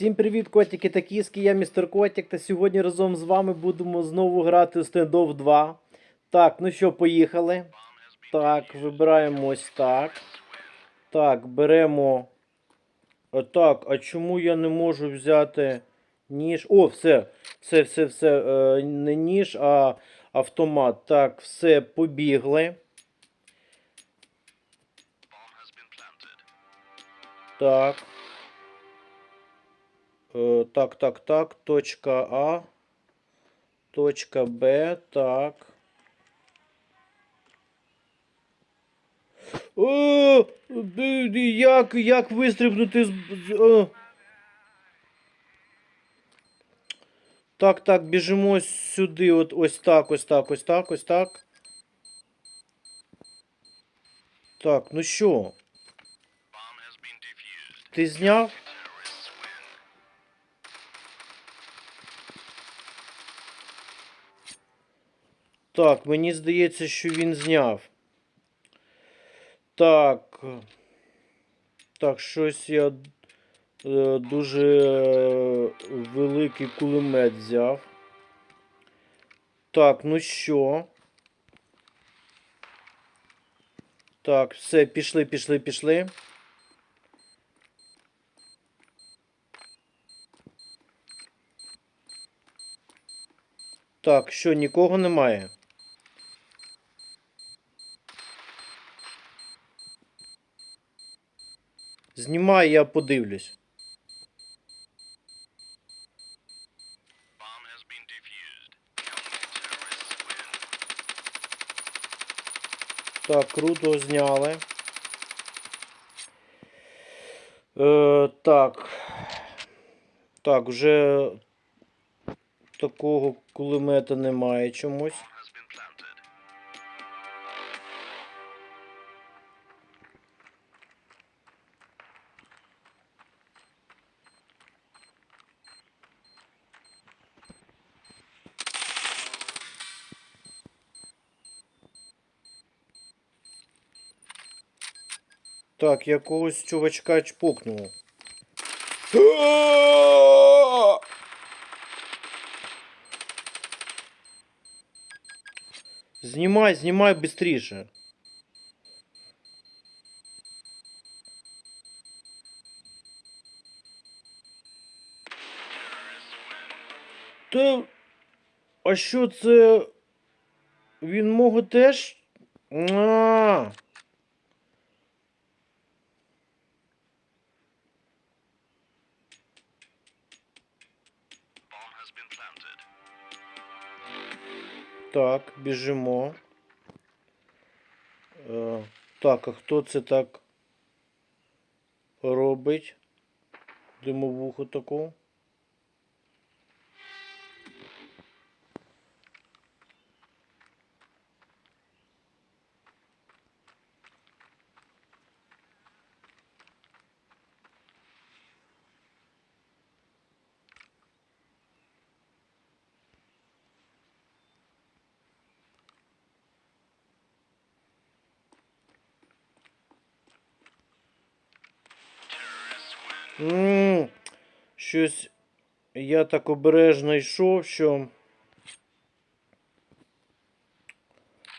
Всім привіт, котики та кіски, я містер Котик, та сьогодні разом з вами будемо знову грати у Standoff 2. Так, ну що, поїхали. Так, вибираємо ось так. Так, беремо. А, так, а чому я не можу взяти ніж? О, все, все, все, все. Е, не ніж, а автомат. Так, все, побігли. Так. Е, так, так, так. Точка А. Точка Б. Так. О, д- як, як вистрибнути з о. Так, так, біжимо сюди. От ось так, ось так, ось так, ось так. Так, ну що? Ти зняв? Так, мені здається, що він зняв. Так. Так, щось я е, дуже е, великий кулемет взяв. Так, ну що? Так, все, пішли, пішли, пішли. Так, що, нікого немає? Знімай, я подивлюсь. Так, круто зняли. Е, так. Так, вже такого кулемета немає чомусь. Так, якогось чувачка чпокнуло. Знімай, знімай быстріше. Та. А що це? Він мого теж. А. Так, біжимо. Е, так, а хто це так робить? Димовуху таку. М, Щось я так обережно йшов, що.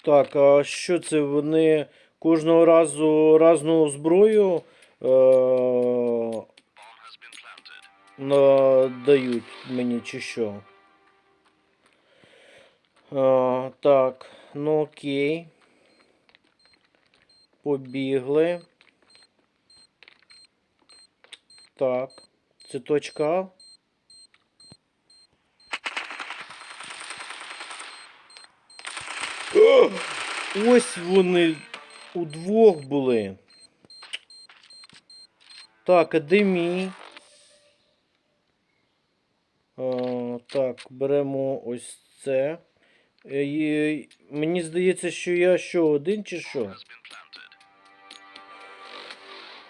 Так, а що це вони кожного разу разну зброю е- надають мені чи що? А, так, ну окей. Побігли. Так, це точка А. Ось вони удвох були. Так, а де мій? А, так, беремо ось це. Е, і Мені здається, що я що, один чи що?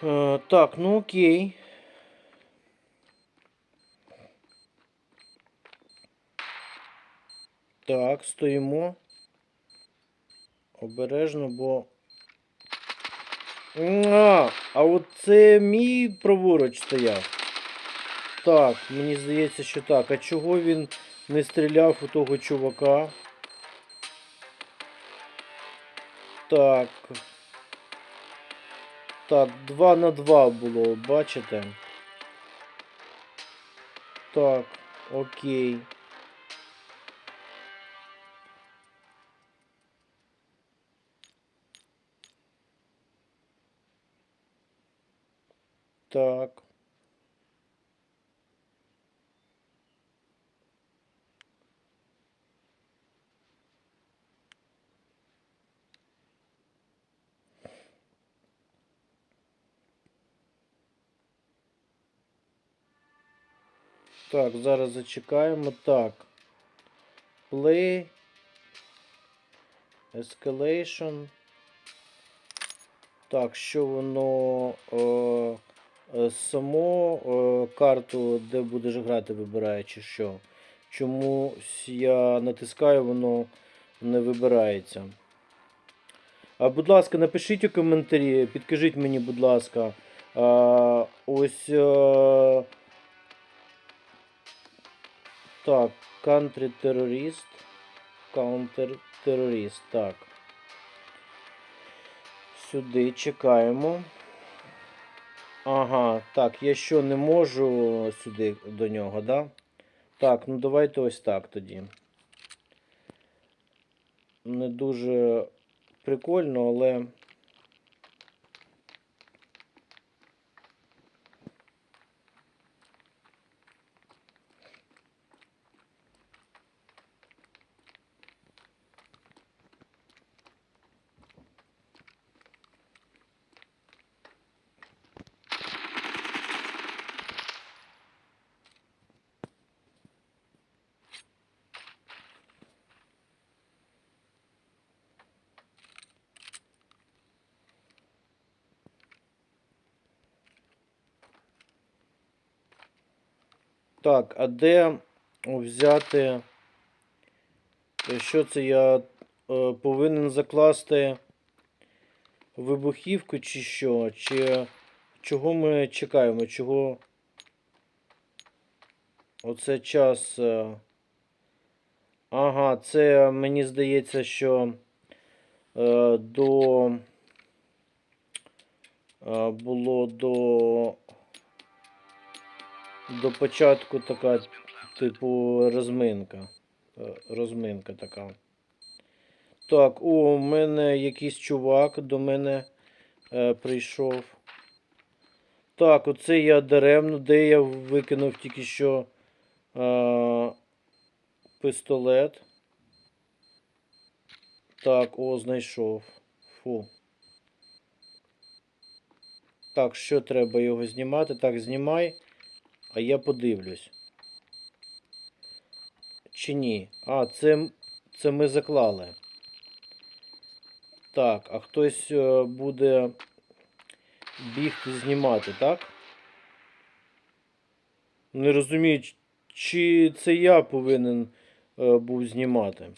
А, так, ну окей. Так, стоїмо. Обережно, бо. А, а от це мій праворуч стояв. Так, мені здається, що так. А чого він не стріляв у того чувака? Так. Так, 2 на 2 було, бачите? Так, окей. Так. Так, зараз зачекаємо. Так. Play. Escalation. Так, що воно е, е, само е, карту, де будеш грати, вибирає, чи що. Чомусь я натискаю, воно не вибирається. А, будь ласка, напишіть у коментарі, підкажіть мені, будь ласка. А, ось. Е, так, country terrorist. Counter terrorist. Так. Сюди чекаємо. Ага, так, я що не можу сюди до нього, да? Так, ну давайте ось так тоді. Не дуже прикольно, але. Так, а де взяти. е, Що це я е, повинен закласти вибухівку чи що? Чи чого ми чекаємо? Чого оце час. е, Ага, це мені здається, що до було до до початку така, типу, розминка. Е, Розминка така. Так, о, у мене якийсь чувак до мене е, прийшов. Так, оце я даремно, де я викинув тільки що е, пістолет. Так, о, знайшов. Фу. Так, що треба його знімати? Так, знімай. А я подивлюсь. Чи ні? А, це, це ми заклали. Так, а хтось е, буде бігти знімати, так? Не розумію, чи це я повинен е, був знімати.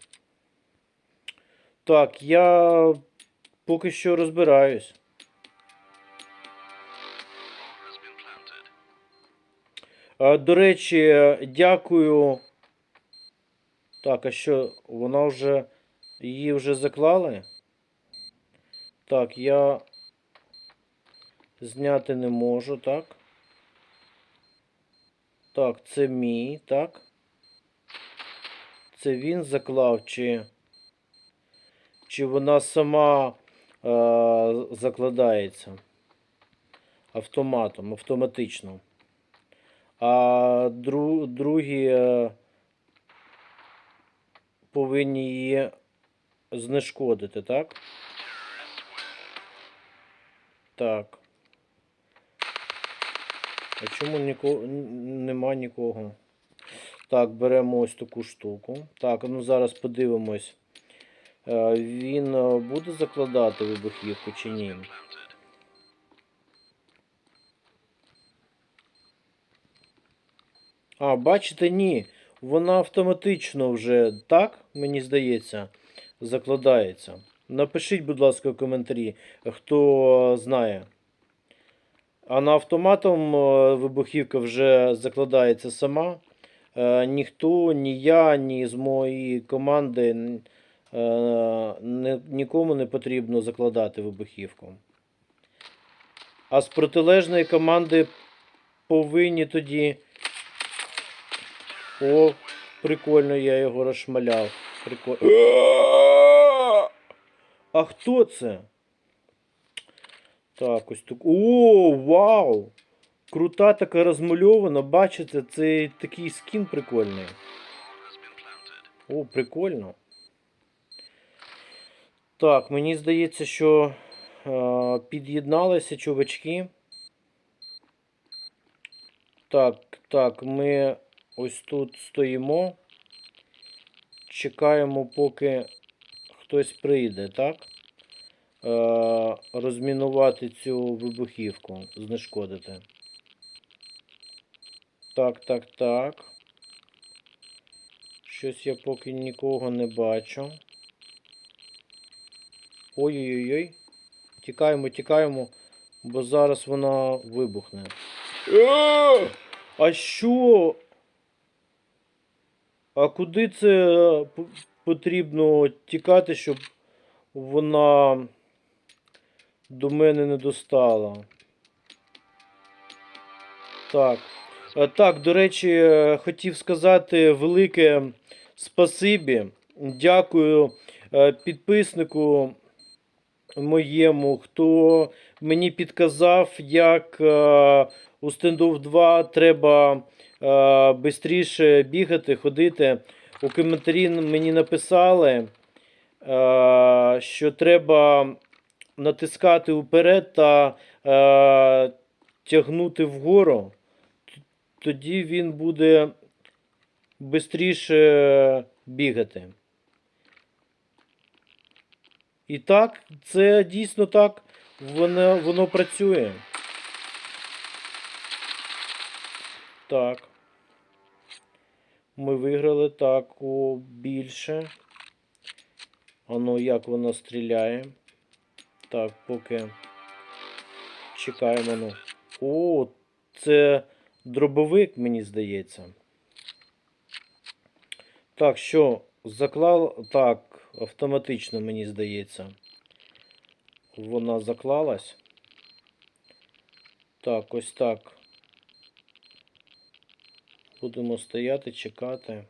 Так, я поки що розбираюсь. До речі, е, дякую. Так, а що, вона вже. Її вже заклали? Так, я зняти не можу, так? Так, це мій, так? Це він заклав, чи. Чи вона сама е, закладається автоматом, автоматично. А дру, другі е, повинні її знешкодити, так? Так. А чому нікого нема нікого? Так, беремо ось таку штуку. Так, ну зараз подивимось. Е, Він е, буде закладати вибухівку чи ні? А, бачите, ні. Вона автоматично вже так, мені здається, закладається. Напишіть, будь ласка, в коментарі, хто знає. А на автоматом е, вибухівка вже закладається сама. Е, Ніхто, ні я, ні з моєї команди е, нікому не потрібно закладати вибухівку. А з протилежної команди повинні тоді. О, прикольно, я його розшмаляв. Прикольно. А хто це? Так, ось так. О, вау! Крута така розмальована, бачите, це такий скін прикольний. О, прикольно. Так, мені здається, що е, під'єдналися чувачки. Так, так, ми ось тут стоїмо. Чекаємо, поки хтось прийде, так? Е, розмінувати цю вибухівку, знешкодити. Так, так, так. Щось я поки нікого не бачу. Ой-ой-ой. Тікаємо, тікаємо, бо зараз вона вибухне. Е! А що? А куди це потрібно тікати, щоб вона до мене не достала? Так. Е, Так, до речі, е, хотів сказати велике спасибі. Дякую е, підписнику моєму, хто мені підказав, як е, у Standoff 2 треба швидше бігати, ходити. У коментарі мені написали, е, що треба натискати вперед та е, тягнути вгору. Тоді він буде швидше бігати. І так, це дійсно так, воно, воно працює. Так. Ми виграли так о, більше. Ану, як воно стріляє. Так, поки чекаємо. Ну. О, це дробовик, мені здається. Так, що, заклав. Так, автоматично, мені здається. Вона заклалась. Так, ось так. Будемо стояти, чекати.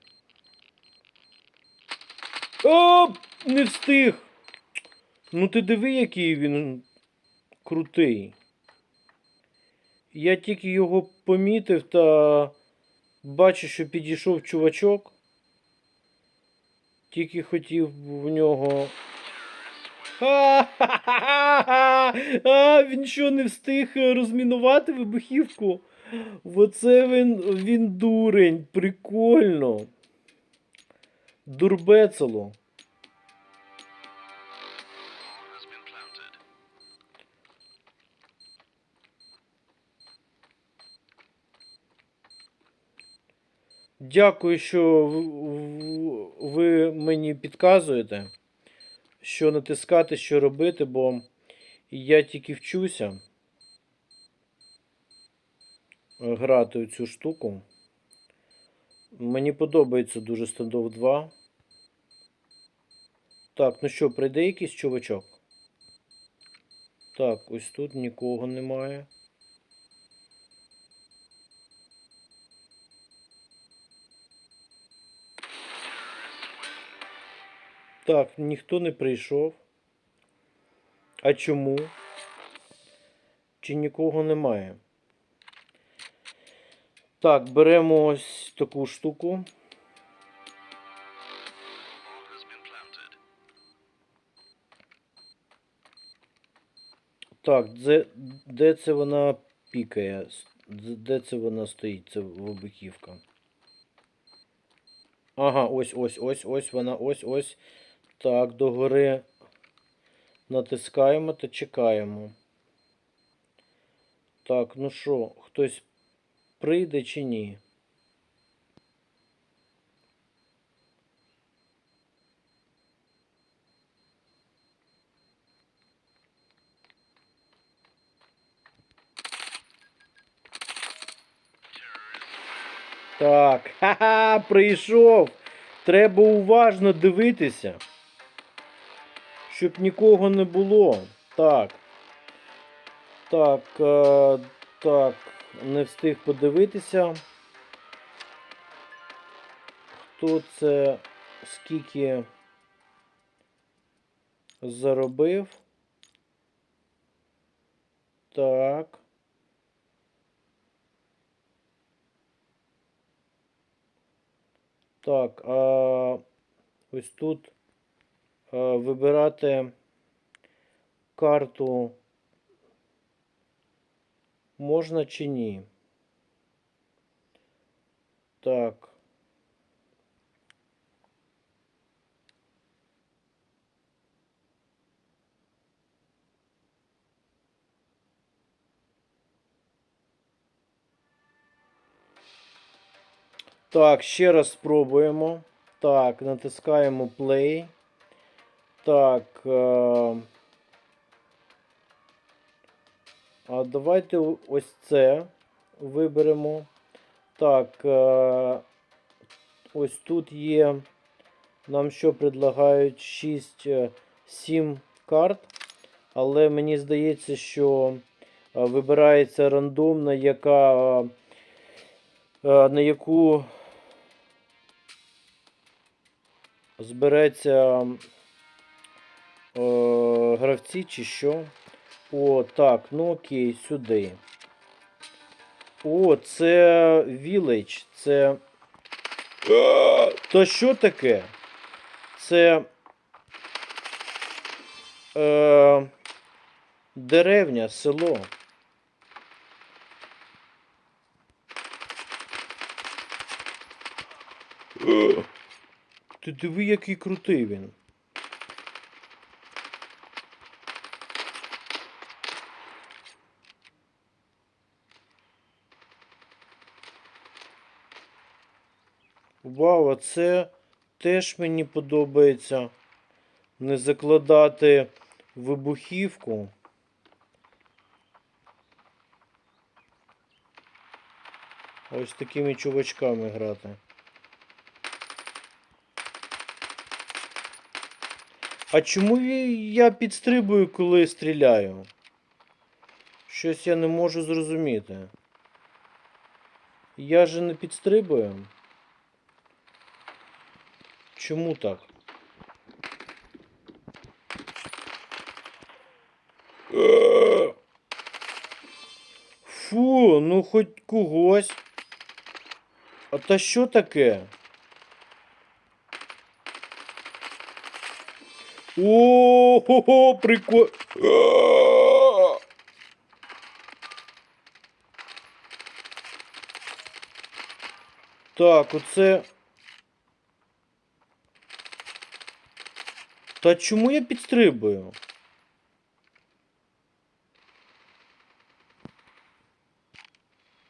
О, не встиг! Ну ти диви, який він крутий. Я тільки його помітив та бачу, що підійшов чувачок. Тільки хотів в нього. А, він що не встиг розмінувати вибухівку? Оце він, він дурень, прикольно. Дурбецело. Дякую, що ви мені підказуєте, що натискати, що робити, бо я тільки вчуся грати у цю штуку. Мені подобається дуже Standoff 2. Так, ну що, прийде якийсь чувачок? Так, ось тут нікого немає. Так, ніхто не прийшов. А чому? Чи нікого немає? Так, беремо ось таку штуку. Так, де, де це вона пікає? Де це вона стоїть? Це вибухівка. Ага, ось, ось, ось, ось вона, ось, ось. Так, догори натискаємо та чекаємо. Так, ну що, хтось прийде чи ні. Так, ха-ха, прийшов. Треба уважно дивитися, щоб нікого не було. Так. Так. Е так не встиг подивитися. Хто це скільки заробив? Так. Так, а ось тут а, вибирати карту можна чи ні? Так. Так, ще раз спробуємо. Так, натискаємо play. Так. Е... А давайте ось це виберемо. Так. Е... Ось тут є. Нам що предлагають 6, 7 карт. Але мені здається, що е, вибирається рандомна, яка. е, е, на яку збереться е, гравці чи що. О, так, ну окей, сюди. О, це Village, це. То що таке? Це. Е, деревня, село. Ти диви, який крутий він. Вау, а це теж мені подобається. Не закладати вибухівку. Ось такими чувачками грати. А чому я- підстрибую, коли стріляю? Щось я не можу зрозуміти. Я же не підстрибую. Чому так? Фу, ну хоч когось. А та що таке? О, хо хо прикол. Так, оце. Та чому я підстрибую?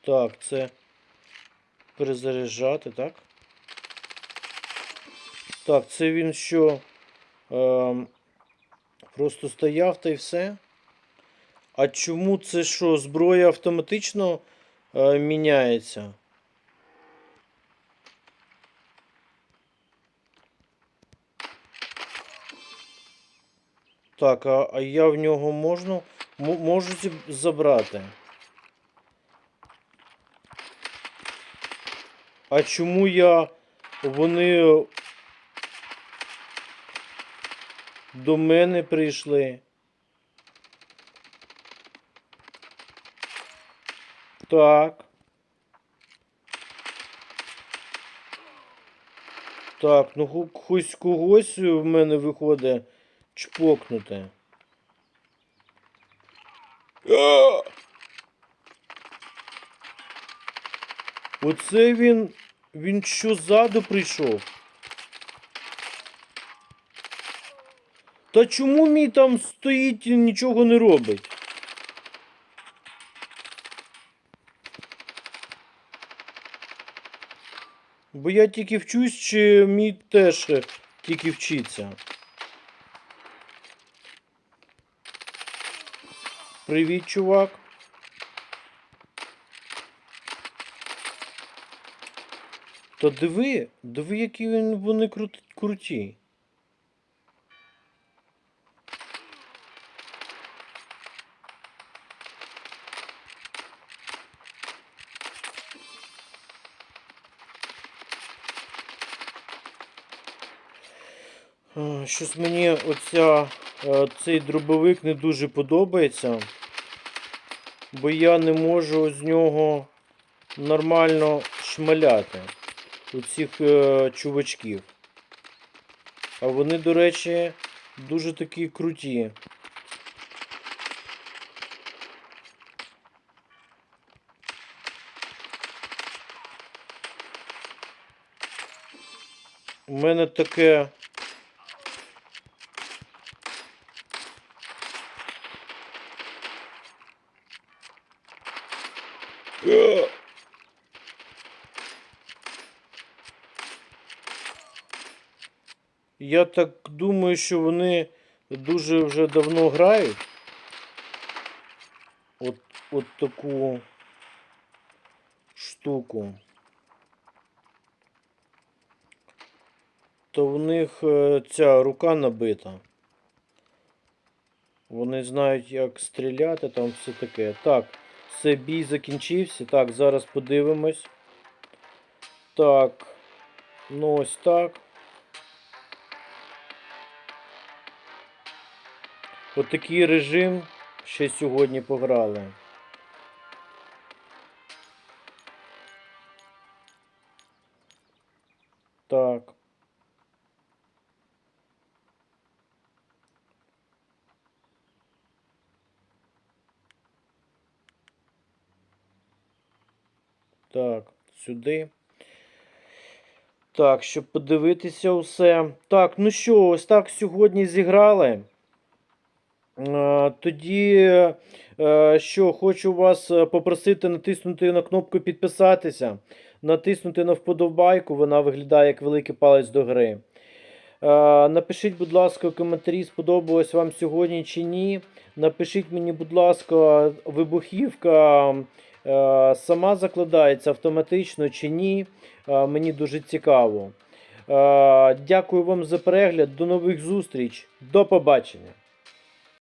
Так, це перезаряджати, так? Так, це він що? Ем, просто стояв та й все. А чому це що? Зброя автоматично е, міняється? Так, а, а я в нього можна, можу забрати. А чому я. Вони до мене прийшли? Так. Так, ну хоч когось в мене виходить чпокнути. Оце він. Він що ззаду прийшов? Та чому мій там стоїть і нічого не робить? Бо я тільки вчусь, чи мій теж тільки вчиться. Привіт, чувак. Та диви, диви, які вони крут, круті. Щось мені оця, цей дробовик не дуже подобається, бо я не можу з нього нормально шмаляти у цих е, чувачків. А вони, до речі, дуже такі круті. У мене таке. Е! Я так думаю, що вони дуже вже давно грають. От, от таку штуку. То в них е, ця рука набита. Вони знають, як стріляти, там все таке. Так, все, бій закінчився. Так, зараз подивимось. Так. Ну ось так. От режим ще сьогодні пограли. Так. Так, сюди. Так, щоб подивитися усе. Так, ну що, ось так сьогодні зіграли. Е, Тоді, е, що хочу вас е, попросити натиснути на кнопку підписатися, натиснути на вподобайку, вона виглядає як великий палець до гри. Напишіть, будь ласка, в коментарі, сподобалось вам сьогодні чи ні. Напишіть мені, будь ласка, вибухівка сама закладається автоматично чи ні. Мені дуже цікаво. Дякую вам за перегляд. До нових зустріч. До побачення.